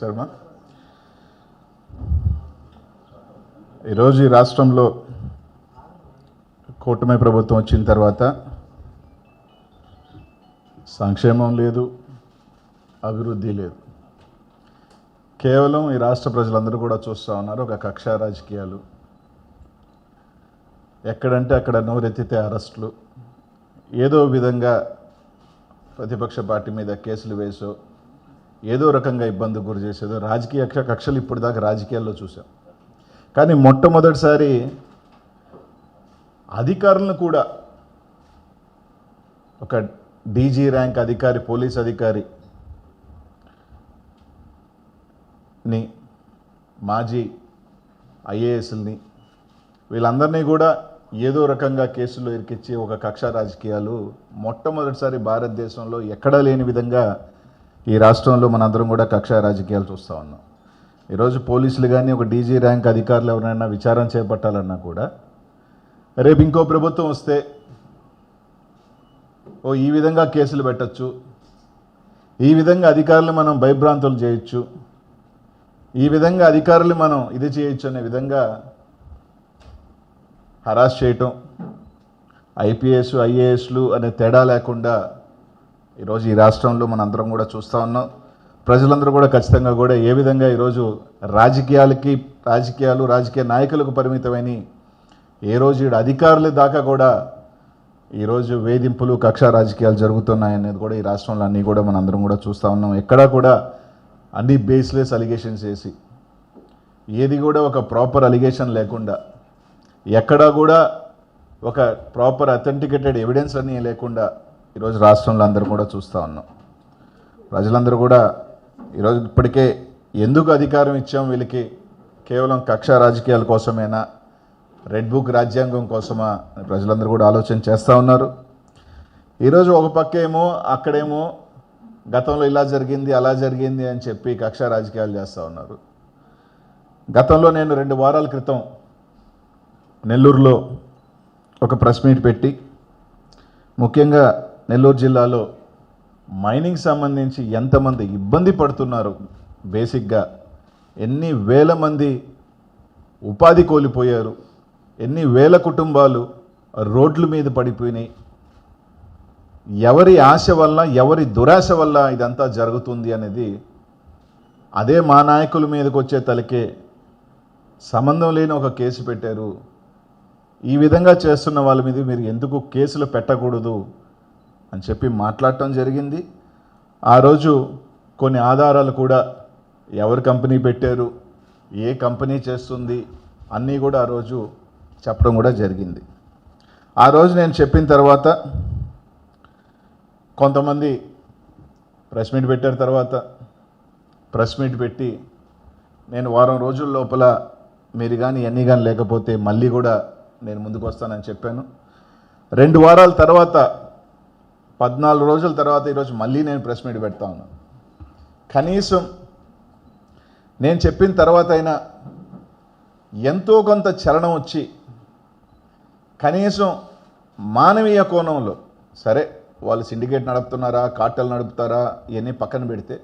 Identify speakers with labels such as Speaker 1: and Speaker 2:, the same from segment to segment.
Speaker 1: శర్మ. ఈరోజు ఈ రాష్ట్రంలో కూటమి ప్రభుత్వం వచ్చిన తర్వాత సంక్షేమం లేదు అభివృద్ధి లేదు. కేవలం ఈ రాష్ట్ర ప్రజలందరూ కూడా చూస్తూ ఉన్నారు ఒక కక్ష రాజకీయాలు. ఎక్కడంటే అక్కడ నోరెత్తితే అరెస్టులు. ఏదో విధంగా ప్రతిపక్ష పార్టీ మీద కేసులు వేసో ఏదో రకంగా ఇబ్బంది గురి చేసేదో రాజకీయ కక్షలు ఇప్పటిదాకా దాకా రాజకీయాల్లో చూసాం కానీ మొట్టమొదటిసారి అధికారులను కూడా ఒక డీజీ ర్యాంక్ అధికారి పోలీస్ అధికారి ని మాజీ ఐఏఎస్ని వీళ్ళందరినీ కూడా ఏదో రకంగా కేసులో ఇరికిచ్చి ఒక కక్ష రాజకీయాలు మొట్టమొదటిసారి భారతదేశంలో ఎక్కడా లేని విధంగా ఈ రాష్ట్రంలో మనందరం కూడా కక్ష రాజకీయాలు చూస్తూ ఉన్నాం. ఈరోజు పోలీసులు కానీ ఒక డీజీ ర్యాంక్ అధికారులు ఎవరైనా విచారం చేపట్టాలన్నా కూడా రేపు ఇంకో ప్రభుత్వం వస్తే ఓ ఈ విధంగా కేసులు పెట్టచ్చు. ఈ విధంగా అధికారులు మనం భయభ్రాంతులు చేయొచ్చు. ఈ విధంగా అధికారులు మనం ఇది చేయొచ్చు అనే విధంగా హరాస్ చేయటం. ఐపీఎస్ ఐఏఎస్లు అనే తేడా లేకుండా ఈరోజు ఈ రాష్ట్రంలో మనందరం కూడా చూస్తూ ఉన్నాం. ప్రజలందరూ కూడా ఖచ్చితంగా కూడా ఏ విధంగా ఈరోజు రాజకీయాలకి రాజకీయాలు రాజకీయ నాయకులకు పరిమితమైన ఏ రోజు ఈడ అధికారుల దాకా కూడా ఈరోజు వేధింపులు కక్ష రాజకీయాలు జరుగుతున్నాయనేది కూడా ఈ రాష్ట్రంలో అన్నీ కూడా మనందరం కూడా చూస్తూ ఉన్నాం. ఎక్కడా కూడా అన్ని బేస్లెస్ అలిగేషన్స్ వేసి ఏది కూడా ఒక ప్రాపర్ అలిగేషన్ లేకుండా ఎక్కడా కూడా ఒక ప్రాపర్ అథెంటికేటెడ్ ఎవిడెన్స్ అన్నీ లేకుండా ఈరోజు రాష్ట్రంలో అందరూ కూడా చూస్తూ ఉన్నాం. ప్రజలందరూ కూడా ఈరోజు ఇప్పటికే ఎందుకు అధికారం ఇచ్చాం వీళ్ళకి? కేవలం కక్ష రాజకీయాల కోసమేనా? రెడ్ బుక్ రాజ్యాంగం కోసమా? అని ప్రజలందరూ కూడా ఆలోచన చేస్తూ ఉన్నారు. ఈరోజు ఒక పక్క ఏమో అక్కడేమో గతంలో ఇలా జరిగింది అలా జరిగింది అని చెప్పి కక్ష రాజకీయాలు చేస్తూ ఉన్నారు. గతంలో నేను రెండు వారాల క్రితం నెల్లూరులో ఒక ప్రెస్ మీట్ పెట్టి ముఖ్యంగా నెల్లూరు జిల్లాలో మైనింగ్ సంబంధించి ఎంతమంది ఇబ్బంది పడుతున్నారు? బేసిక్గా ఎన్ని వేల మంది ఉపాధి కోల్పోయారు? ఎన్ని వేల కుటుంబాలు రోడ్ల మీద పడిపోయినాయి? ఎవరి ఆశ వల్ల ఎవరి దురాశ వల్ల ఇదంతా జరుగుతుంది అనేది అదే మా నాయకుల మీదకి వచ్చే తలకే సంబంధం లేని ఒక కేసు పెట్టారు. ఈ విధంగా చేస్తున్న వాళ్ళ మీద మీరు ఎందుకు కేసులు పెట్టకూడదు? అని చెప్పి మాట్లాడటం జరిగింది. ఆ రోజు కొన్ని ఆధారాలు కూడా ఎవరు కంపెనీ పెట్టారు ఏ కంపెనీ చేస్తుంది అన్నీ కూడా ఆ రోజు చెప్పడం కూడా జరిగింది. ఆ రోజు నేను చెప్పిన తర్వాత కొంతమంది ప్రెస్ మీట్ పెట్టారు తర్వాత ప్రెస్ మీట్ పెట్టి నేను వారం రోజుల లోపల మీరు కానీ ఎన్ని కానీ లేకపోతే మళ్ళీ కూడా నేను ముందుకు వస్తానని చెప్పాను. రెండు వారాల తర్వాత పద్నాలుగు రోజుల తర్వాత ఈరోజు మళ్ళీ నేను ప్రెస్ మీట్ పెడతా ఉన్నాను కనీసం నేను చెప్పిన తర్వాత అయినా ఎంతో కొంత చలనం వచ్చి కనీసం మానవీయ కోణంలో సరే వాళ్ళు సిండికేట్ నడుపుతున్నారా కాటలు నడుపుతారా ఇవన్నీ పక్కన పెడితే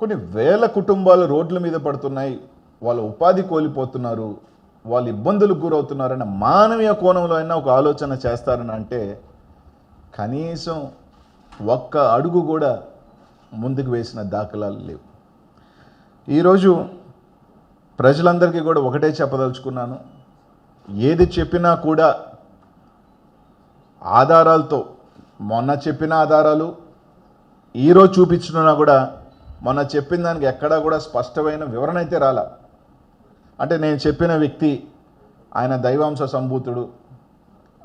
Speaker 1: కొన్ని వేల కుటుంబాలు రోడ్ల మీద పడుతున్నాయి వాళ్ళ ఉపాధి కోల్పోతున్నారు వాళ్ళు ఇబ్బందులకు గురవుతున్నారన్న మానవీయ కోణంలో అయినా ఒక ఆలోచన చేస్తారని అంటే కనీసం ఒక్క అడుగు కూడా ముందుకు వేసిన దాఖలాలు లేవు. ఈరోజు ప్రజలందరికీ కూడా ఒకటే చెప్పదలుచుకున్నాను. ఏది చెప్పినా కూడా ఆధారాలతో మొన్న చెప్పిన ఆధారాలు ఈరోజు చూపించినా కూడా మొన్న చెప్పిన దానికి ఎక్కడా కూడా స్పష్టమైన వివరణ అయితే రాలా. అంటే నేను చెప్పిన వ్యక్తి ఆయన దైవాంశ సంభూతుడు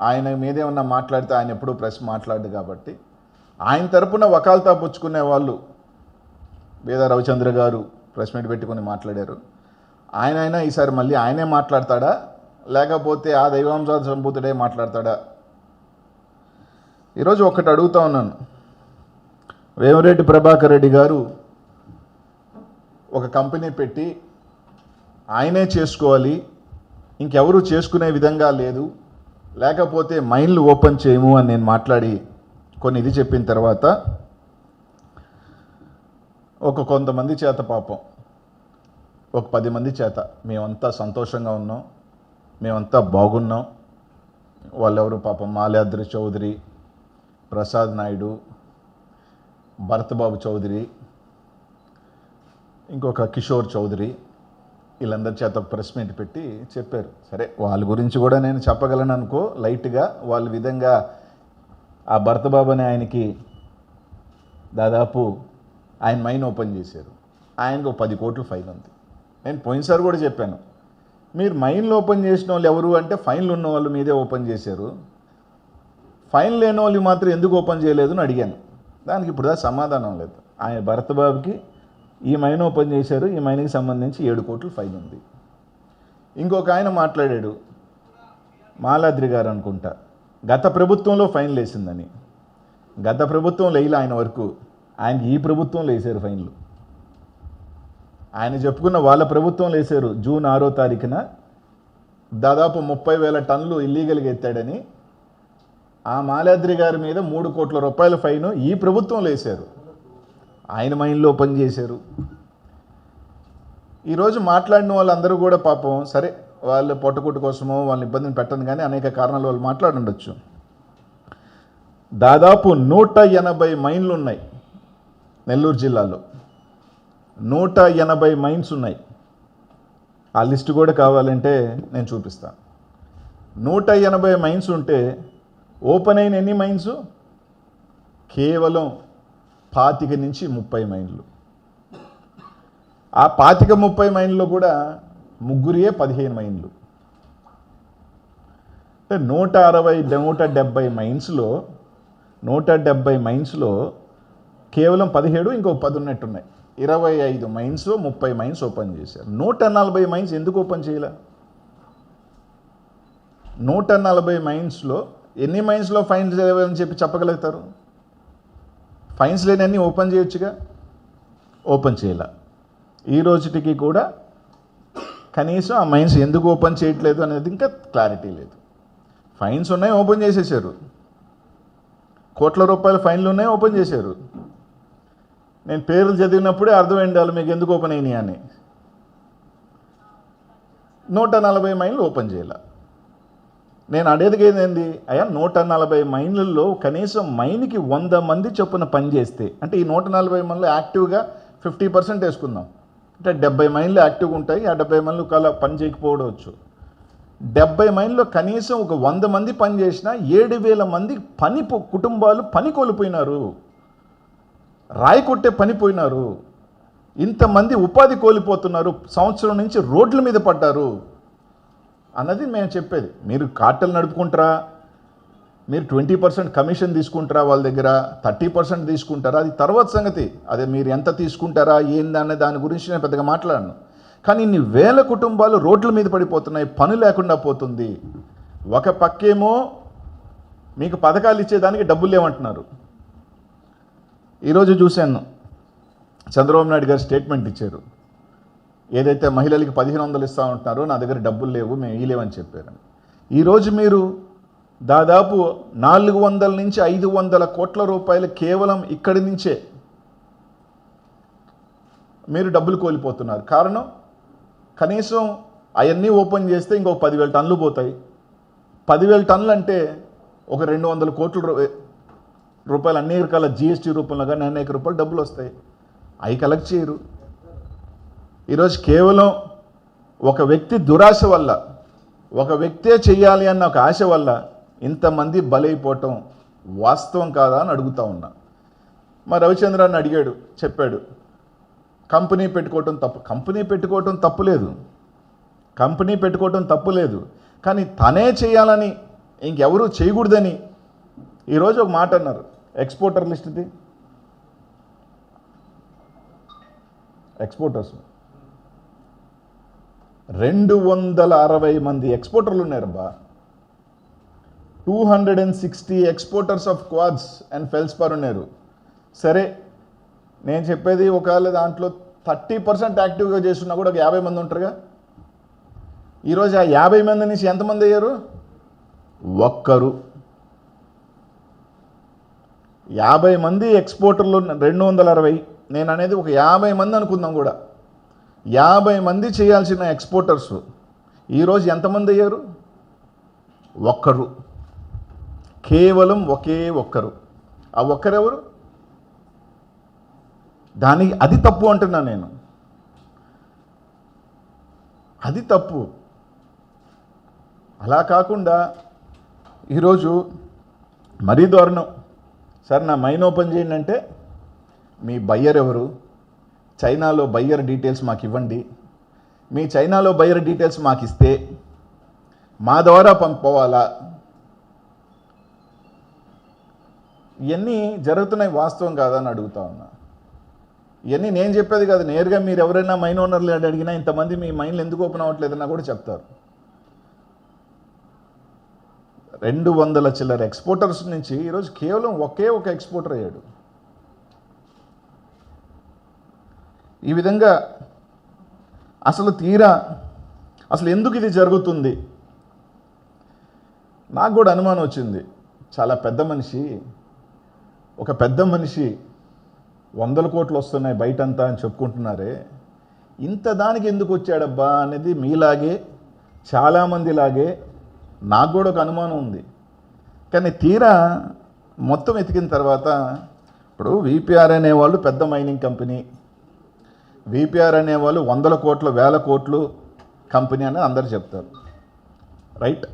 Speaker 1: ఆయన మీదేమన్నా మాట్లాడితే ఆయన ఎప్పుడూ ప్రెస్ మాట్లాడు కాబట్టి ఆయన తరపున వకాల్తా పుచ్చుకునే వాళ్ళు వేద రవిచంద్ర గారు ప్రెస్ మీట్ పెట్టుకొని మాట్లాడారు. ఆయన అయినా ఈసారి మళ్ళీ ఆయనే మాట్లాడతాడా? లేకపోతే ఆ దైవాంశ సంభూతుడే మాట్లాడతాడా? ఈరోజు ఒకటి అడుగుతా ఉన్నాను. వేమరెడ్డి ప్రభాకర్ రెడ్డి గారు ఒక కంపెనీ పెట్టి ఆయనే చేసుకోవాలి ఇంకెవరు చేసుకునే విధంగా లేదు లేకపోతే మైండ్లు ఓపెన్ చేయము అని నేను మాట్లాడి కొన్ని ఇది చెప్పిన తర్వాత ఒక కొంతమంది చేత పాపం ఒక పది మంది చేత. మేమంతా సంతోషంగా ఉన్నాం మేమంతా బాగున్నాం. వాళ్ళెవరు పాపం? మాల్యాద్రి చౌదరి ప్రసాద్ నాయుడు భరతబాబు చౌదరి ఇంకొక కిషోర్ చౌదరి. వీళ్ళందరి చేత ప్రెస్ మీట్ పెట్టి చెప్పారు. సరే వాళ్ళ గురించి కూడా నేను చెప్పగలను అనుకో లైట్గా వాళ్ళ విధంగా ఆ భరతబాబు అనే ఆయనకి దాదాపు ఆయన మైన్ ఓపెన్ చేశారు. ఆయనకు ఒక పది కోట్లు ఫైన్ ఉంది. నేను పోయినసారి కూడా చెప్పాను. మీరు మైన్లు ఓపెన్ చేసిన వాళ్ళు ఎవరు అంటే ఫైన్లు ఉన్న వాళ్ళు మీదే ఓపెన్ చేశారు. ఫైన్ లేని వాళ్ళు మాత్రం ఎందుకు ఓపెన్ చేయలేదు అని అడిగాను. దానికి ఇప్పుడు సమాధానం లేదు. ఆయన భరతబాబుకి ఈ మైన్ ఓపెన్ చేశారు. ఈ మైన్కి సంబంధించి ఏడు కోట్లు ఫైన్ ఉంది. ఇంకొక ఆయన మాట్లాడాడు. మాలాద్రి గారు అనుకుంటా గత ప్రభుత్వంలో ఫైన్లు వేసిందని. గత ప్రభుత్వం లేయిల ఆయన వరకు. ఆయనకి ఈ ప్రభుత్వంలో వేసారు ఫైన్లు. ఆయన చెప్పుకున్న వాళ్ళ ప్రభుత్వంలో లేసారు. జూన్ ఆరో తారీఖున దాదాపు ముప్పై వేల టన్నులు ఇల్లీగల్గా ఎత్తాడని ఆ మాలాద్రి గారి మీద మూడు కోట్ల రూపాయల ఫైన్ ఈ ప్రభుత్వంలో వేశారు ఆయన మైండ్లో పనిచేశారు ఈరోజు మాట్లాడిన వాళ్ళందరూ కూడా పాపం సరే వాళ్ళ పొట్టకుట్టు కోసమో వాళ్ళని ఇబ్బందిని పెట్టను కానీ అనేక కారణాలు వాళ్ళు మాట్లాడుండొచ్చు. దాదాపు నూట ఎనభై మైన్లు ఉన్నాయి నెల్లూరు జిల్లాలో. నూట ఎనభై మైన్స్ ఉన్నాయి ఆ లిస్ట్ కూడా కావాలంటే నేను చూపిస్తాను నూట ఎనభై మైన్స్ ఉంటే ఓపెన్ అయిన ఎన్ని మైన్స్? కేవలం పాతిక నుంచి ముప్పై మైన్లు ఆ పాతిక ముప్పై మైన్లో కూడా ముగ్గురియే పదిహేను మైన్లు అంటే నూట అరవై నూట డెబ్బై మైన్స్లో నూట డెబ్బై మైన్స్లో కేవలం పదిహేడు ఇంకో పది ఉన్నట్టున్నాయి ఇరవై ఐదు మైన్స్ ముప్పై మైన్స్ ఓపెన్ చేశారు. నూట నలభై మైన్స్ ఎందుకు ఓపెన్ చేయలే? నూట నలభై మైన్స్లో ఎన్ని మైన్స్లో ఫైన్స్ చేయాలని చెప్పి చెప్పగలుగుతారు? ఫైన్స్ లేనన్నీ ఓపెన్ చేయొచ్చుగా? ఓపెన్ చేయాల. ఈ రోజుటికి కూడా కనీసం ఆ మైన్స్ ఎందుకు ఓపెన్ చేయట్లేదు అనేది ఇంకా క్లారిటీ లేదు. ఫైన్స్ ఉన్నాయి ఓపెన్ చేసేసారు. కోట్ల రూపాయల ఫైన్లు ఉన్నాయి ఓపెన్ చేశారు నేను పేర్లు చదివినప్పుడే అర్థమైంది వాళ్ళు మీకు ఎందుకు ఓపెన్ అయినాయి అని. నూట నలభై మైళ్ళు ఓపెన్ చేయాల. నేను అడేది ఏంది? అయ్యా నూట నలభై మైన్లలో కనీసం మైన్కి వంద మంది చొప్పున పని చేస్తే అంటే ఈ నూట నలభై మైన్లు యాక్టివ్గా ఫిఫ్టీ పర్సెంట్ వేసుకుందాం. అంటే డెబ్బై మైన్లు యాక్టివ్గా ఉంటాయి ఆ డెబ్బై మైన్లు కల పని చేయకపోవచ్చు. డెబ్బై మైన్లో కనీసం ఒక వంద మంది పని చేసినా ఏడు వేల మంది పని పో- కుటుంబాలు పని కోల్పోయినారు. రాయి కొట్టే పని పోయినారు. ఇంతమంది ఉపాధి కోల్పోతున్నారు. సంవత్సరం నుంచి రోడ్ల మీద పడ్డారు. అన్నది మేము చెప్పేది. మీరు కార్టెల్ నడుపుకుంటారా? మీరు ట్వంటీ పర్సెంట్ కమిషన్ తీసుకుంటారా వాళ్ళ దగ్గర? థర్టీ పర్సెంట్ తీసుకుంటారా? అది తర్వాత సంగతి. అదే మీరు ఎంత తీసుకుంటారా? ఏందనే దాని గురించి నేను పెద్దగా మాట్లాడను. కానీ ఇన్ని వేల కుటుంబాలు రోడ్ల మీద పడిపోతున్నాయి. పని లేకుండా పోతుంది. ఒక పక్కేమో మీకు పథకాలు ఇచ్చేదానికి డబ్బులు లేవంటున్నారు. ఈరోజు చూశాను. చంద్రబాబు నాయుడు గారు స్టేట్మెంట్ ఇచ్చారు. ఏదైతే మహిళలకి పదిహేను వందలు ఇస్తా ఉంటున్నారో నా దగ్గర డబ్బులు లేవు మేము ఇయ్యలేవని చెప్పారు. ఈరోజు మీరు దాదాపు నాలుగు వందల నుంచి ఐదు వందల కోట్ల రూపాయలు కేవలం ఇక్కడి నుంచే మీరు డబ్బులు కోల్పోతున్నారు. కారణం? కనీసం అవన్నీ ఓపెన్ చేస్తే ఇంకొక పదివేల టన్నులు పోతాయి. పదివేల టన్నులు అంటే ఒక రెండు వందల కోట్ల రూ- రూపాయలు అన్ని రకాల జిఎస్టీ రూపంలో కానీ అనేక రూపాయలు డబ్బులు వస్తాయి. అవి కలెక్ట్ చేయరు. ఈరోజు కేవలం ఒక వ్యక్తి దురాశ వల్ల ఒక వ్యక్తే చేయాలి అన్న ఒక ఆశ వల్ల ఇంతమంది బలైపోవటం వాస్తవం కాదా అని అడుగుతా ఉన్నా. మా రవిచంద్రాన్ని అడిగాడు చెప్పాడు కంపెనీ పెట్టుకోవటం తప్పు కంపెనీ పెట్టుకోవటం తప్పు లేదు. కంపెనీ పెట్టుకోవటం తప్పు లేదు. కానీ తనే చేయాలని ఇంకెవరూ చేయకూడదని ఈరోజు ఒక మాట అన్నారు ఎక్స్పోర్టర్ లిస్ట్ది. ఎక్స్పోర్టర్స్. రెండు వందల అరవై మంది ఎక్స్పోర్టర్లు ఉన్నారబ్బా two hundred and sixty exporters of quartz and feldspar ఉన్నారు. సరే నేను చెప్పేది ఒకవేళ దాంట్లో థర్టీ పర్సెంట్ యాక్టివ్గా చేస్తున్నా కూడా ఒక యాభై మంది ఉంటారుగా? ఈరోజు ఆ యాభై మంది నుంచి ఎంతమంది అయ్యారు? ఒక్కరు. యాభై మంది ఎక్స్పోర్టర్లు రెండు వందల అరవై. నేను అనేది ఒక యాభై మంది అనుకుందాం కూడా. యాభై మంది చేయాల్సిన ఎక్స్పోర్టర్స్ ఈరోజు ఎంతమంది అయ్యారు? ఒక్కరు. కేవలం ఒకే ఒక్కరు. ఆ ఒక్కరెవరు? దానికి అది తప్పు అంటున్నా నేను. అది తప్పు. అలా కాకుండా ఈరోజు మరీ దారుణం. సార్ నా మైన్ ఓపెన్ చేయండి అంటే మీ బయ్యర్ ఎవరు చైనాలో బయ్యర్ డీటెయిల్స్ మాకు ఇవ్వండి. మీ చైనాలో బయ్యర్ డీటెయిల్స్ మాకు ఇస్తే మా ద్వారా పంపుకోవాలా? ఇవన్నీ జరుగుతున్నాయి వాస్తవం కాదని అడుగుతా ఉన్నా. ఇవన్నీ నేను చెప్పేది కాదు. నేరుగా మీరు ఎవరైనా మైన్ ఓనర్లు అడిగినా ఇంతమంది మీ మైన్లు ఎందుకు ఓపెన్ అవ్వట్లేదన్నా కూడా చెప్తారు. రెండు వందల చిల్లర ఎక్స్పోర్టర్స్ నుంచి ఈరోజు కేవలం ఒకే ఒక ఎక్స్పోర్టర్ అయ్యాడు. ఈ విధంగా అసలు తీరా అసలు ఎందుకు ఇది జరుగుతుంది? నాకు కూడా అనుమానం వచ్చింది. చాలా పెద్ద మనిషి ఒక పెద్ద మనిషి వందల కోట్లు వస్తున్నాయి బయటంతా అని చెప్పుకుంటున్నారే. ఇంత దానికి ఎందుకు వచ్చాడబ్బా అనేది మీలాగే చాలామందిలాగే నాకు కూడా ఒక అనుమానం ఉంది. కానీ తీరా మొత్తం ఎతికిన తర్వాత ఇప్పుడు విపిఆర్ అనేవాళ్ళు పెద్ద మైనింగ్ కంపెనీ విపిఆర్ అనేవాళ్ళు వందల కోట్లు వేల కోట్లు కంపెనీ అని అందరు చెప్తారు. రైట్?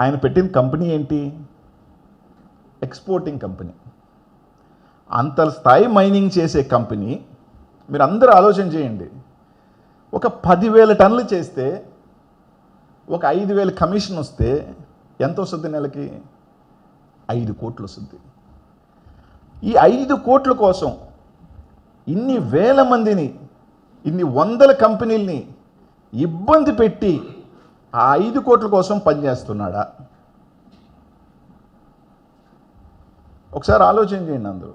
Speaker 1: ఆయన పెట్టిన కంపెనీ ఏంటి? Exporting company. అంత స్థాయి మైనింగ్ చేసే కంపెనీ మీరు అందరూ ఆలోచన చేయండి. ఒక పదివేల టన్నులు చేస్తే ఒక ఐదు వేల కమిషన్ వస్తే ఎంత వస్తుంది నెలకి? ఐదు కోట్లు వస్తుంది. ఈ ఐదు కోట్ల కోసం ఇన్ని వేల మందిని ఇన్ని వందల కంపెనీల్ని ఇబ్బంది పెట్టి ఆ ఐదు కోట్ల కోసం పనిచేస్తున్నాడా? ఒకసారి ఆలోచన చేయండి అందరూ.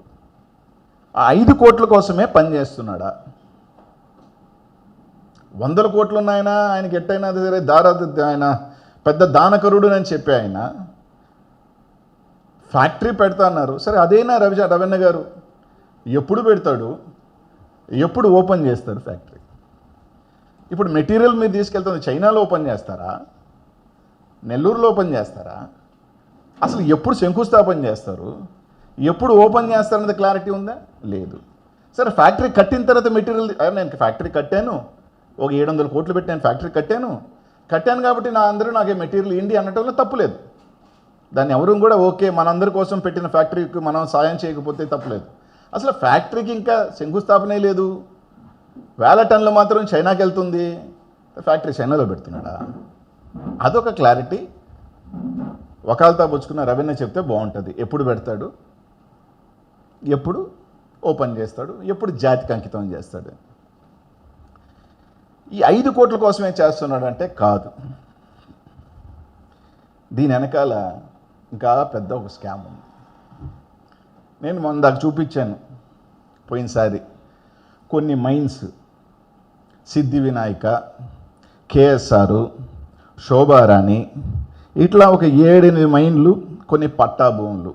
Speaker 1: ఆ ఐదు కోట్ల కోసమే పనిచేస్తున్నాడా? వందల కోట్లు ఉన్నాయన? ఆయనకి ఎట్టయినా సరే దారా ఆయన పెద్ద దానకరుడు అని చెప్పి ఆయన. ఫ్యాక్టరీ పెడతా అన్నారు. సరే అదేనా రవి రవణ గారు? ఎప్పుడు పెడతాడు? ఎప్పుడు ఓపెన్ చేస్తారు ఫ్యాక్టరీ? ఇప్పుడు మెటీరియల్ మీరు తీసుకెళ్తుంది చైనాలో ఓపెన్ చేస్తారా? నెల్లూరులో ఓపెన్ చేస్తారా? అసలు ఎప్పుడు శంకుస్థాపన చేస్తారు? ఎప్పుడు ఓపెన్ చేస్తారన్నది క్లారిటీ ఉందా? లేదు. సరే ఫ్యాక్టరీ కట్టిన తర్వాత మెటీరియల్ నేను ఫ్యాక్టరీ కట్టాను. ఒక ఏడు వందల కోట్లు పెట్టి నేను ఫ్యాక్టరీ కట్టాను. కట్టాను కాబట్టి నా అందరూ నాకు మెటీరియల్ ఇండి అనటంలో తప్పులేదు దాన్ని ఎవరు కూడా ఓకే మనందరి కోసం పెట్టిన ఫ్యాక్టరీకి మనం సాయం చేయకపోతే తప్పులేదు అసలు ఫ్యాక్టరీకి ఇంకా శంకుస్థాపనే లేదు. వేల టన్నులు మాత్రం చైనాకి వెళ్తుంది. ఫ్యాక్టరీ చైనాలో పెడుతున్నాడా? అదొక క్లారిటీ. వకాల్తా పుచ్చుకున్న రవీణ చెప్తే బాగుంటుంది. ఎప్పుడు పెడతాడు? ఎప్పుడు ఓపెన్ చేస్తాడు? ఎప్పుడు జాతికి అంకితం చేస్తాడు? ఈ ఐదు కోట్ల కోసమే చేస్తున్నాడు అంటే కాదు. దీని వెనకాల ఇంకా పెద్ద ఒక స్కామ్ ఉంది. నేను మొన్న దాకా చూపించాను పోయినసారి. కొన్ని మైన్స్ సిద్ధి వినాయక కేఎస్ఆర్ శోభారాణి ఇట్లా ఒక ఏడెనిమిది మైన్లు కొన్ని పట్టా భూములు.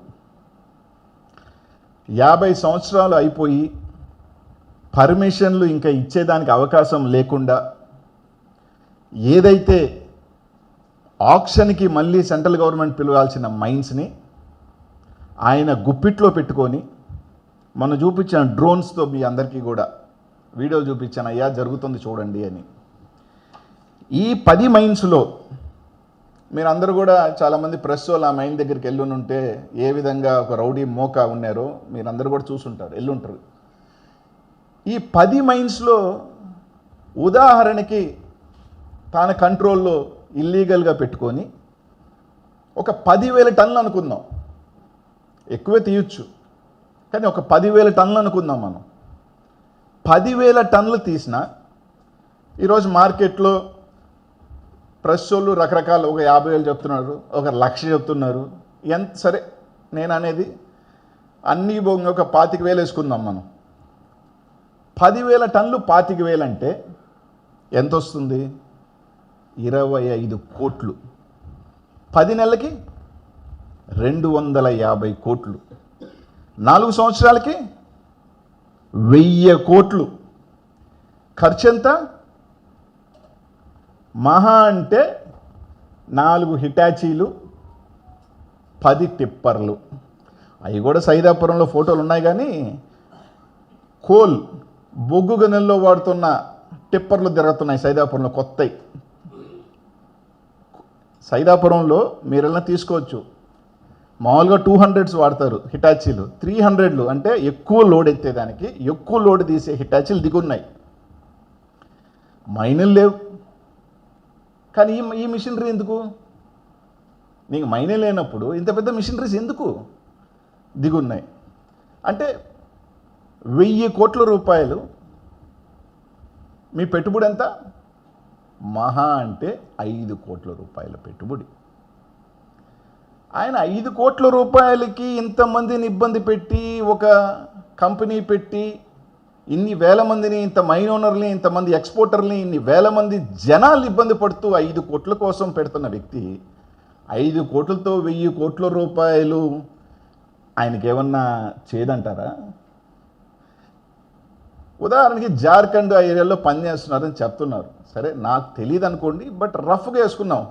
Speaker 1: యాభై సంవత్సరాలు అయిపోయి పర్మిషన్లు ఇంకా ఇచ్చేదానికి అవకాశం లేకుండా ఏదైతే ఆప్షన్కి మళ్ళీ సెంట్రల్ గవర్నమెంట్ పిలవాల్సిన మైన్స్ని ఆయన గుప్పిట్లో పెట్టుకొని మనం చూపించిన డ్రోన్స్తో మీ అందరికీ కూడా వీడియో చూపించాను అయ్యా జరుగుతుంది చూడండి అని. ఈ పది మైన్స్లో మీరు అందరూ కూడా చాలామంది ప్రెస్ వాళ్ళు ఆ మైన్ దగ్గరికి వెళ్ళునుంటే ఏ విధంగా ఒక రౌడీ మోక ఉన్నారో అందరూ కూడా చూసుంటారు వెళ్ళుంటారు. ఈ పది మైన్స్లో ఉదాహరణకి తన కంట్రోల్లో ఇల్లీగల్గా పెట్టుకొని ఒక పదివేల టన్నులు అనుకుందాం. ఎక్కువే తీయచ్చు. కానీ ఒక పదివేల టన్నులు అనుకుందాం మనం. పదివేల టన్నులు తీసిన ఈరోజు మార్కెట్లో ప్రెస్ వాళ్ళు రకరకాలు ఒక యాభై వేలు చెప్తున్నారు ఒక లక్ష చెప్తున్నారు. ఎంత సరే నేను అనేది అన్ని బొంగ ఒక పాతిక వేలు వేసుకుందాం మనం. పదివేల టన్నులు పాతిక వేలు అంటే ఎంత వస్తుంది ఇరవై ఐదు కోట్లు. పది నెలలకి రెండు వందల యాభై కోట్లు. నాలుగు సంవత్సరాలకి వెయ్యి కోట్లు. ఖర్చు ఎంత మహా అంటే నాలుగు హిటాచీలు పది టిప్పర్లు. అవి కూడా సైదాపురంలో ఫోటోలు ఉన్నాయి కానీ కోల్ బొగ్గు గనుల్లో వాడుతున్న టిప్పర్లు తిరుగుతున్నాయి సైదాపురంలో కొత్తవి సైదాపురంలో మీరెల్లా తీసుకోవచ్చు. మామూలుగా టూ హండ్రెడ్స్ వాడతారు హిటాచీలు. త్రీ హండ్రెడ్లు అంటే ఎక్కువ లోడ్ ఎత్తేదానికి ఎక్కువ లోడ్ తీసే హిటాచీలు దిగున్నాయి. మైనులు లేవు. కానీ ఈ ఈ మిషనరీ ఎందుకు? నీకు మైనే లేనప్పుడు ఇంత పెద్ద మిషనరీస్ ఎందుకు దిగున్నాయి? అంటే వెయ్యి కోట్ల రూపాయలు మీ పెట్టుబడి ఎంత? మహా అంటే ఐదు కోట్ల రూపాయల పెట్టుబడి. ఆయన ఐదు కోట్ల రూపాయలకి ఇంతమందిని ఇబ్బంది పెట్టి ఒక కంపెనీ పెట్టి ఇన్ని వేల మందిని ఇంత మైన్ ఓనర్ని ఇంతమంది ఎక్స్పోర్టర్ని ఇన్ని వేల మంది జనాలు ఇబ్బంది పడుతూ ఐదు కోట్ల కోసం పెడుతున్న వ్యక్తి ఐదు కోట్లతో వెయ్యి కోట్ల రూపాయలు ఆయనకి ఏమన్నా చేదంటారా ఉదాహరణకి జార్ఖండ్ ఆ ఏరియాలో పనిచేస్తున్నారని చెప్తున్నారు. సరే నాకు తెలియదు అనుకోండి బట్ రఫ్గా వేసుకున్నాం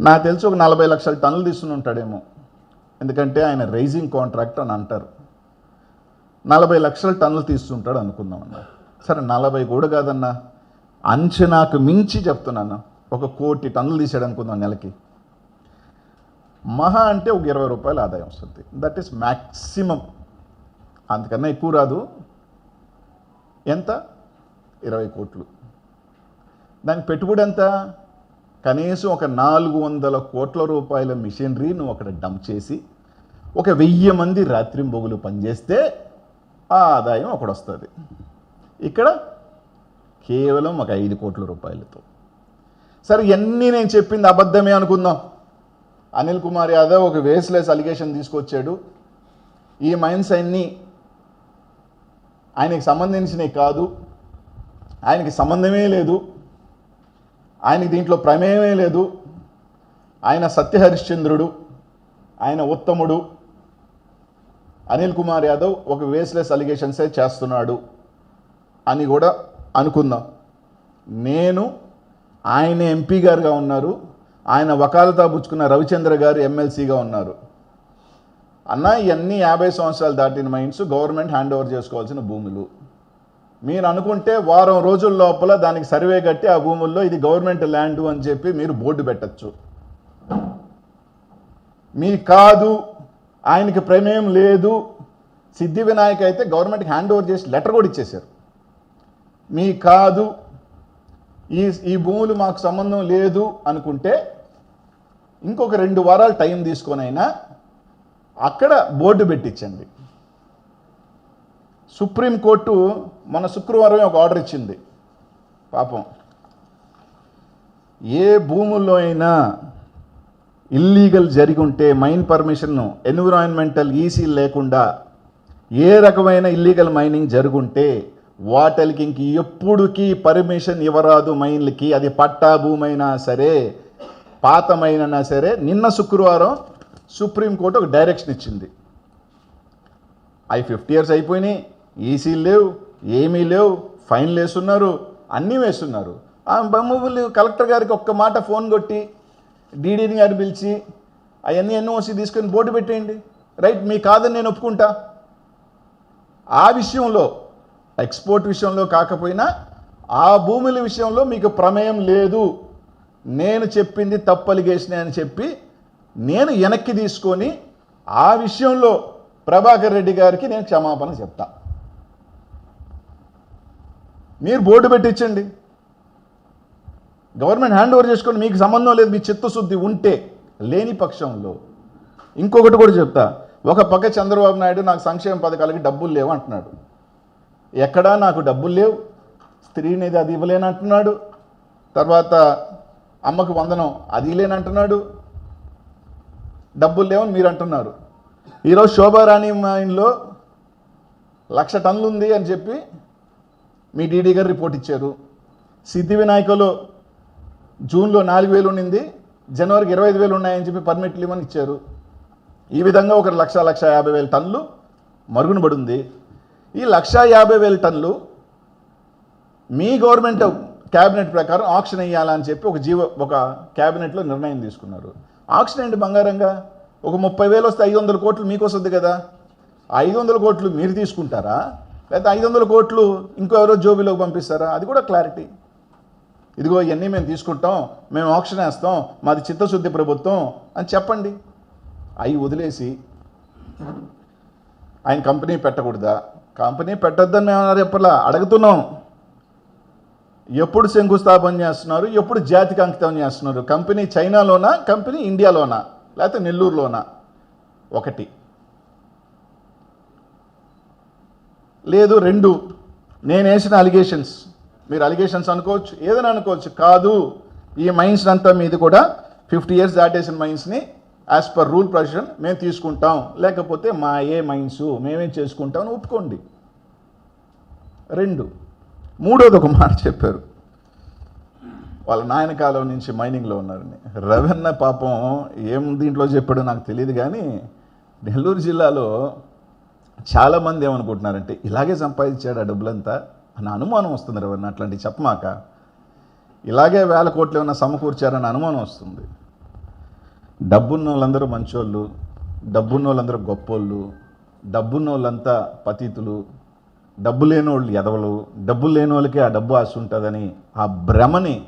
Speaker 1: నాకు తెలిసి ఒక నలభై లక్షల టన్నులు తీసుకుని ఉంటాడేమో. ఎందుకంటే ఆయన రైజింగ్ కాంట్రాక్ట్ అని అంటారు. నలభై లక్షల టన్నులు తీస్తుంటాడు అనుకుందామన్నా సరే నలభై కూడా కాదన్నా. అంచనాకు మించి చెప్తున్నాను ఒక కోటి టన్నులు తీసాడు అనుకుందాం నెలకి. మహా అంటే ఒక ఇరవై రూపాయల ఆదాయం వస్తుంది. దట్ ఈస్ మ్యాక్సిమం అంతకన్నా ఎక్కువ రాదు. ఎంత? ఇరవై కోట్లు. దానికి పెట్టుబడి ఎంత? కనీసం ఒక నాలుగు వందల కోట్ల రూపాయల మిషనరీ నువ్వు అక్కడ డంప్ చేసి ఒక వెయ్యి మంది రాత్రింబొగులు పనిచేస్తే ఆ ఆదాయం అక్కడ వస్తుంది. ఇక్కడ కేవలం ఒక ఐదు కోట్ల రూపాయలతో. సరే ఇవన్నీ నేను చెప్పింది అబద్ధమే అనుకుందాం. అనిల్ కుమార్ యాదవ్ ఒక వేస్లెస్ అలిగేషన్ తీసుకొచ్చాడు. ఈ మైన్స్ అన్నీ ఆయనకి సంబంధించినవి కాదు. ఆయనకి సంబంధమే లేదు. ఆయనకి దీంట్లో ప్రమేయమే లేదు. ఆయన సత్యహరిశ్చంద్రుడు ఆయన ఉత్తముడు. అనిల్ కుమార్ యాదవ్ ఒక వేస్లెస్ అలిగేషన్సే చేస్తున్నాడు అని కూడా అనుకుందాం. నేను ఆయన ఎంపీ గారుగా ఉన్నారు. ఆయన వకాలతా పుచ్చుకున్న రవిచంద్ర గారు ఎమ్మెల్సీగా ఉన్నారు. అన్న ఇవన్నీ యాభై సంవత్సరాలు దాటిన మైండ్స్ గవర్నమెంట్ హ్యాండ్ ఓవర్ చేసుకోవాల్సిన భూములు. మీరు అనుకుంటే వారం రోజుల లోపల దానికి సర్వే కట్టి ఆ భూముల్లో ఇది గవర్నమెంట్ ల్యాండ్ అని చెప్పి మీరు బోర్డు పెట్టచ్చు. మీ కాదు ఆయనకి ప్రమేయం లేదు. సిద్ధి వినాయక్ అయితే గవర్నమెంట్కి హ్యాండ్ ఓవర్ చేసి లెటర్ కూడా ఇచ్చేశారు. మీ కాదు ఈ ఈ భూములు మాకు సంబంధం లేదు అనుకుంటే ఇంకొక రెండు వారాలు టైం తీసుకొనైనా అక్కడ బోర్డు పెట్టించండి. సుప్రీంకోర్టు మన శుక్రవారం ఒక ఆర్డర్ ఇచ్చింది. పాపం. ఏ భూముల్లో అయినా ఇల్లీగల్ జరిగి ఉంటే మైన్ పర్మిషన్ ఎన్విరాన్మెంటల్ ఈసీ లేకుండా ఏ రకమైన ఇల్లీగల్ మైనింగ్ జరుగుంటే వాటికి ఇంక ఎప్పుడుకి పర్మిషన్ ఇవ్వరాదు మైన్లకి. అది పట్టా భూమైనా సరే పాతమైనా సరే నిన్న శుక్రవారం సుప్రీంకోర్టు ఒక డైరెక్షన్ ఇచ్చింది. అవి ఫిఫ్టీ ఇయర్స్ అయిపోయినాయి. ఈసీలు లేవు ఏమీ లేవు ఫైన్లు వేస్తున్నారు అన్నీ వేస్తున్నారు. ఆ బొమ్మలు కలెక్టర్ గారికి ఒక్క మాట ఫోన్ కొట్టి డీడీని గారిని పిలిచి అవన్నీ ఎన్ఓసి తీసుకొని బోర్డు పెట్టేయండి. రైట్ మీ కాదని నేను ఒప్పుకుంటా. ఆ విషయంలో ఎక్స్పోర్ట్ విషయంలో కాకపోయినా ఆ భూముల విషయంలో మీకు ప్రమేయం లేదు. నేను చెప్పింది తప్పు అని చెప్పి నేను వెనక్కి తీసుకొని ఆ విషయంలో ప్రభాకర్ రెడ్డి గారికి నేను క్షమాపణ చెప్తాను మీరు బోర్డు పెట్టించండి. గవర్నమెంట్ హ్యాండ్ ఓవర్ చేసుకోండి మీకు సంబంధం లేదు మీ చిత్తశుద్ధి ఉంటే లేని పక్షంలో. ఇంకొకటి కూడా చెప్తా ఒక పక్క చంద్రబాబు నాయుడు నాకు సంక్షేమ పథకాలకి డబ్బులు లేవు అంటున్నాడు. ఎక్కడా నాకు డబ్బులు లేవు స్త్రీనిధి అది ఇవ్వలేనంటున్నాడు తర్వాత అమ్మకు వందనం అది లేనంటున్నాడు డబ్బులు లేవని మీరు అంటున్నారు. ఈరోజు శోభారాణి మైన్లో లక్ష టన్నులు ఉంది అని చెప్పి మీ డీడీ గారు రిపోర్ట్ ఇచ్చారు. సిద్ధి వినాయకలో జూన్లో నాలుగు వేలు ఉండింది జనవరికి ఇరవై ఐదు వేలు ఉన్నాయని చెప్పి పర్మిట్లు ఇవ్వని ఇచ్చారు. ఈ విధంగా ఒక లక్ష లక్ష యాభై వేల టన్నులు మరుగున పడింది. ఈ లక్షా యాభై వేల టన్నులు మీ గవర్నమెంట్ క్యాబినెట్ ప్రకారం ఆక్షన్ వేయాలని చెప్పి ఒక జీవో ఒక క్యాబినెట్లో నిర్ణయం తీసుకున్నారు. ఆక్షన్ ఏంటి బంగారంగా? ఒక ముప్పై వేలు వస్తే ఐదు వందల కోట్లు మీకు వస్తుంది కదా. ఐదు వందల కోట్లు మీరు తీసుకుంటారా? లేకపోతే ఐదు వందల కోట్లు ఇంకో ఎవరో జోబీలోకి పంపిస్తారా? అది కూడా క్లారిటీ ఇదిగో ఇవన్నీ మేము తీసుకుంటాం మేము ఆప్షన్ వేస్తాం మాది చిత్తశుద్ధి ప్రభుత్వం అని చెప్పండి. అవి వదిలేసి ఆయన కంపెనీ పెట్టకూడదా? కంపెనీ పెట్టొద్దని మేము అన్నారు ఎప్పటిలా అడుగుతున్నాం. ఎప్పుడు శంకుస్థాపన చేస్తున్నారు? ఎప్పుడు జాతికి అంకితం చేస్తున్నారు? కంపెనీ చైనాలోనా? కంపెనీ ఇండియాలోనా? లేకపోతే నెల్లూరులోనా? ఒకటి. లేదు రెండు. నేను వేసిన అలిగేషన్స్ మీరు అలిగేషన్స్ అనుకోవచ్చు ఏదైనా అనుకోవచ్చు. కాదు ఈ మైన్స్ అంతా మీది కూడా ఫిఫ్టీ ఇయర్స్ దాటేసిన మైన్స్ని యాజ్ పర్ రూల్ ప్రొవిజన్ మేము తీసుకుంటాం. లేకపోతే మా ఏ మైన్స్ మేమేం చేసుకుంటాం అని ఒప్పుకోండి. రెండు. మూడోది ఒక మాట చెప్పారు. వాళ్ళ నాయన కాలం నుంచి మైనింగ్లో ఉన్నారని రవెన్న పాపం ఏం దీంట్లో చెప్పాడో నాకు తెలియదు కానీ నెల్లూరు జిల్లాలో చాలామంది ఏమనుకుంటున్నారంటే ఇలాగే సంపాదించాడు ఆ డబ్బులంతా? అని అనుమానం వస్తుంది రవెన్న అట్లాంటివి చెప్పమాక. ఇలాగే వేల కోట్లు ఏమైనా సమకూర్చారని అనుమానం వస్తుంది. డబ్బున్న వాళ్ళందరూ మంచోళ్ళు డబ్బున్న వాళ్ళందరూ గొప్పోళ్ళు డబ్బున్న వాళ్ళంతా పతీతులు డబ్బు లేని వాళ్ళు ఎదవలు డబ్బు లేని వాళ్ళకి ఆ డబ్బు ఆశ ఉంటుందని ఆ భ్రమని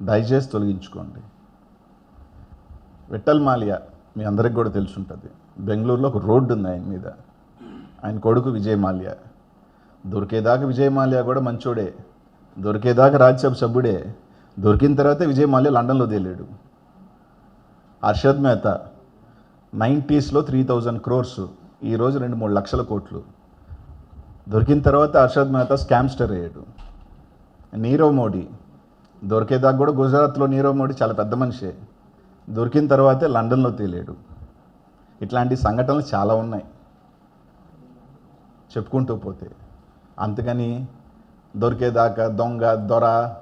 Speaker 1: దయచేసి తొలగించుకోండి. విఠల్ మాలియా మీ అందరికి కూడా తెలిసి ఉంటుంది బెంగళూరులో ఒక రోడ్డు ఉంది ఆయన మీద. ఆయన కొడుకు విజయ్ మాల్యా దొరికేదాకా విజయ్ మాల్యా కూడా మంచోడే. దొరికేదాకా రాజ్యసభ సభ్యుడే. దొరికిన తర్వాత విజయ్ మాల్యా లండన్లో తేలాడు. హర్షద్ మేత నైంటీస్లో త్రీ థౌజండ్ క్రోర్స్ ఈరోజు రెండు మూడు లక్షల కోట్లు. దొరికిన తర్వాత హర్షద్ మెహతా స్కామ్స్టర్ అయ్యాడు. నీరవ్ మోడీ దొరికేదాకా కూడా గుజరాత్లో నీరవ్ మోడీ చాలా పెద్ద మనిషే. దొరికిన తర్వాతే లండన్లో తేలాడు. ఇట్లాంటి సంఘటనలు చాలా ఉన్నాయి. చెప్పుకుంటూ పోతే. అందుకని దొరికేదాకా దొంగ దొర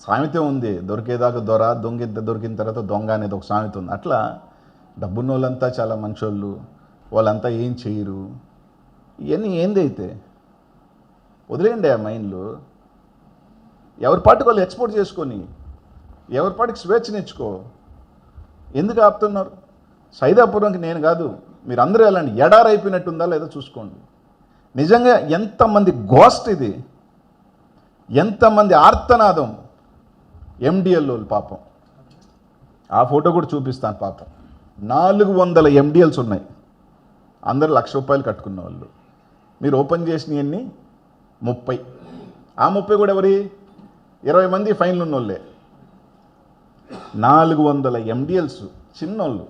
Speaker 1: సామెత ఉంది. దొరికేదాకా దొర దొంగ దొరికిన తర్వాత దొంగ అనేది ఒక సామెత ఉంది. అట్లా డబ్బున్న వాళ్ళంతా చాలా మంచోళ్ళు. వాళ్ళంతా ఏం చేయరు. ఇవన్నీ ఏందైతే? వదిలేయండి ఆ మైండ్లు. ఎవరి పాటికి వాళ్ళు ఎక్స్పోర్ట్ చేసుకొని ఎవరి పాటికి స్వేచ్ఛనిచ్చుకో ఎందుకు ఆపుతున్నారు? సైదాపురంకి నేను కాదు. మీరు అందరూ వెళ్ళండి. ఎడారైపోయినట్టుందా లేదో చూసుకోండి. నిజంగా ఎంతమంది గోస్ట్ ఇది? ఎంతమంది ఆర్తనాదం? ఎండిఎల్ పాపం. ఆ ఫోటో కూడా చూపిస్తాను పాపం. నాలుగు వందల ఎండిఎల్స్ ఉన్నాయి. అందరు లక్ష రూపాయలు కట్టుకున్న వాళ్ళు. మీరు ఓపెన్ చేసినవన్నీ ముప్పై. ఆ ముప్పై కూడా ఎవరి? ఇరవై మంది ఫైన్లు ఉన్నోళ్ళే. నాలుగు వందల ఎండిఎల్స్ చిన్నోళ్ళు.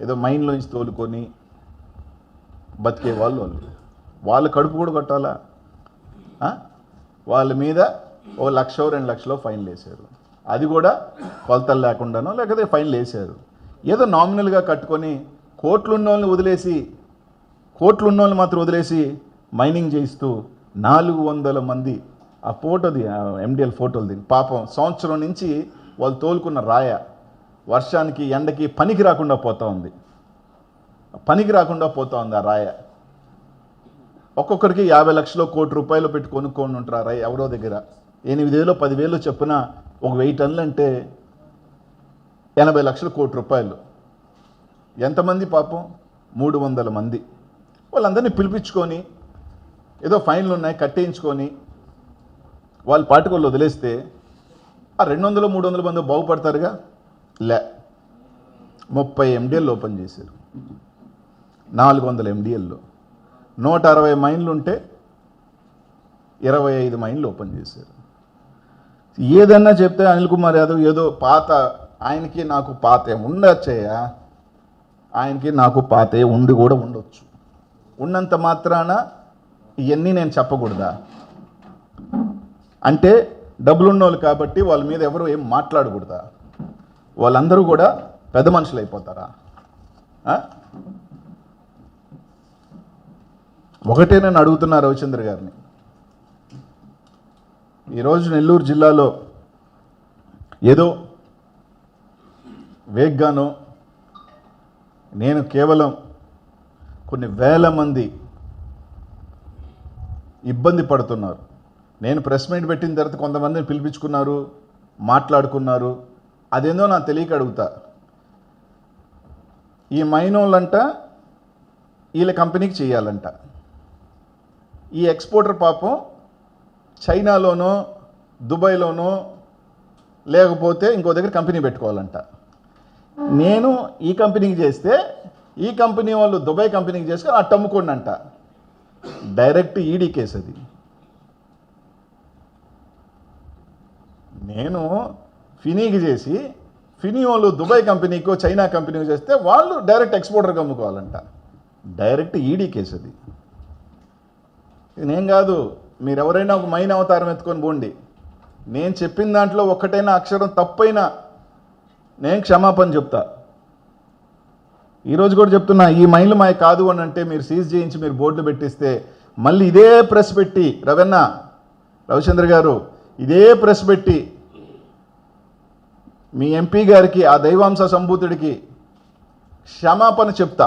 Speaker 1: ఏదో మైండ్లోంచి తోలుకొని బతికే వాళ్ళు వాళ్ళు. వాళ్ళు కడుపు కూడా కొట్టాలా? వాళ్ళ మీద ఓ లక్ష రెండు లక్షలో ఫైన్లు వేశారు. అది కూడా కొలతలు లేకుండానో లేకపోతే ఫైన్లు వేశారు. ఏదో నామినల్గా కట్టుకొని కోట్లు ఉన్నోళ్ళని వదిలేసి కోట్లు మాత్రం వదిలేసి మైనింగ్ చేయిస్తూ నాలుగు వందల మంది ఆ ఫోటోది ఎండిఎల్ ఫోటోది పాపం సంవత్సరం నుంచి వాళ్ళు తోలుకున్న రాయ వర్షానికి ఎండకి పనికి రాకుండా పోతూ ఉంది. పనికి రాకుండా పోతూ ఉంది ఆ రాయ. ఒక్కొక్కరికి యాభై లక్షలు కోటి రూపాయలు పెట్టి కొనుక్కొని ఉంటారు ఎవరో దగ్గర. ఎనిమిది వేలు పదివేలు చొప్పున ఒక వెయ్యి టన్నులు అంటే ఎనభై లక్షలు కోటి రూపాయలు. ఎంతమంది పాపం? మూడు వందల మంది. వాళ్ళందరినీ పిలిపించుకొని ఏదో ఫైన్లు ఉన్నాయి కట్టేయించుకొని వాళ్ళ పాటికి వాళ్ళు వదిలేస్తే ఆ రెండు వందలు మూడు వందల మంది బాగుపడతారుగా? లే. ముప్పై ఎండిఎల్ ఓపెన్ చేశారు. నాలుగు వందల ఎండిఎల్లో నూట అరవై మైళ్ళు ఉంటే ఇరవై ఐదు మైళ్ళు ఓపెన్ చేశారు. ఏదన్నా చెప్తే అనిల్ కుమార్ యాదవ్ ఏదో పాత ఆయనకి నాకు పాతే ఉండొచ్చయ్యా ఆయనకి నాకు పాతే ఉండి కూడా ఉండొచ్చు. ఉన్నంత మాత్రాన ఇవన్నీ నేను చెప్పకూడదా? అంటే డబ్బులున్నోళ్ళు కాబట్టి వాళ్ళ మీద ఎవరు ఏం మాట్లాడకూడదా? వాళ్ళందరూ కూడా పెద్ద మనుషులు అయిపోతారా ఒకటే నేను అడుగుతున్నా రవిచంద్ర గారిని. ఈరోజు నెల్లూరు జిల్లాలో ఏదో వేగ్గానో నేను కేవలం కొన్ని వేల మంది ఇబ్బంది పడుతున్నారు. నేను ప్రెస్ మీట్ పెట్టిన తర్వాత కొంతమందిని పిలిపించుకున్నారు మాట్లాడుకున్నారు. అదేందో నాకు తెలియక అడుగుతా. ఈ మైనోళ్ళంట వీళ్ళ కంపెనీకి చేయాలంట. ఈ ఎక్స్పోర్టర్ పాపం చైనాలోనో దుబాయ్లోనో లేకపోతే ఇంకో దగ్గర కంపెనీ పెట్టుకోవాలంట. నేను ఈ కంపెనీకి చేస్తే ఈ కంపెనీ వాళ్ళు దుబాయ్ కంపెనీకి చేసుకొని అట్ట అమ్ముకోండి అంట డైరెక్ట్ ఈడీ కేసు అది. నేను ఫినీకి చేసి ఫినీ వాళ్ళు దుబాయ్ కంపెనీకో చైనా కంపెనీకి చేస్తే వాళ్ళు డైరెక్ట్ ఎక్స్పోర్టర్కి అమ్ముకోవాలంట. డైరెక్ట్ ఈడీ కేసు అది. నేను కాదు మీరు ఎవరైనా ఒక మైన అవతారం ఎత్తుకొని పోండి. నేను చెప్పిన దాంట్లో ఒక్కటైనా అక్షరం తప్పైనా నేను క్షమాపణ చెప్తా. ఈరోజు కూడా చెప్తున్నా ఈ మైన్లు మాయ కాదు అని అంటే మీరు సీజ్ చేయించి మీరు బోర్డులు పెట్టిస్తే మళ్ళీ ఇదే ప్రెస్ పెట్టి రవెన్న రవిచంద్ర గారు ఇదే ప్రెస్ పెట్టి మీ ఎంపీ గారికి ఆ దైవాంశ సంభూతుడికి క్షమాపణ చెప్తా.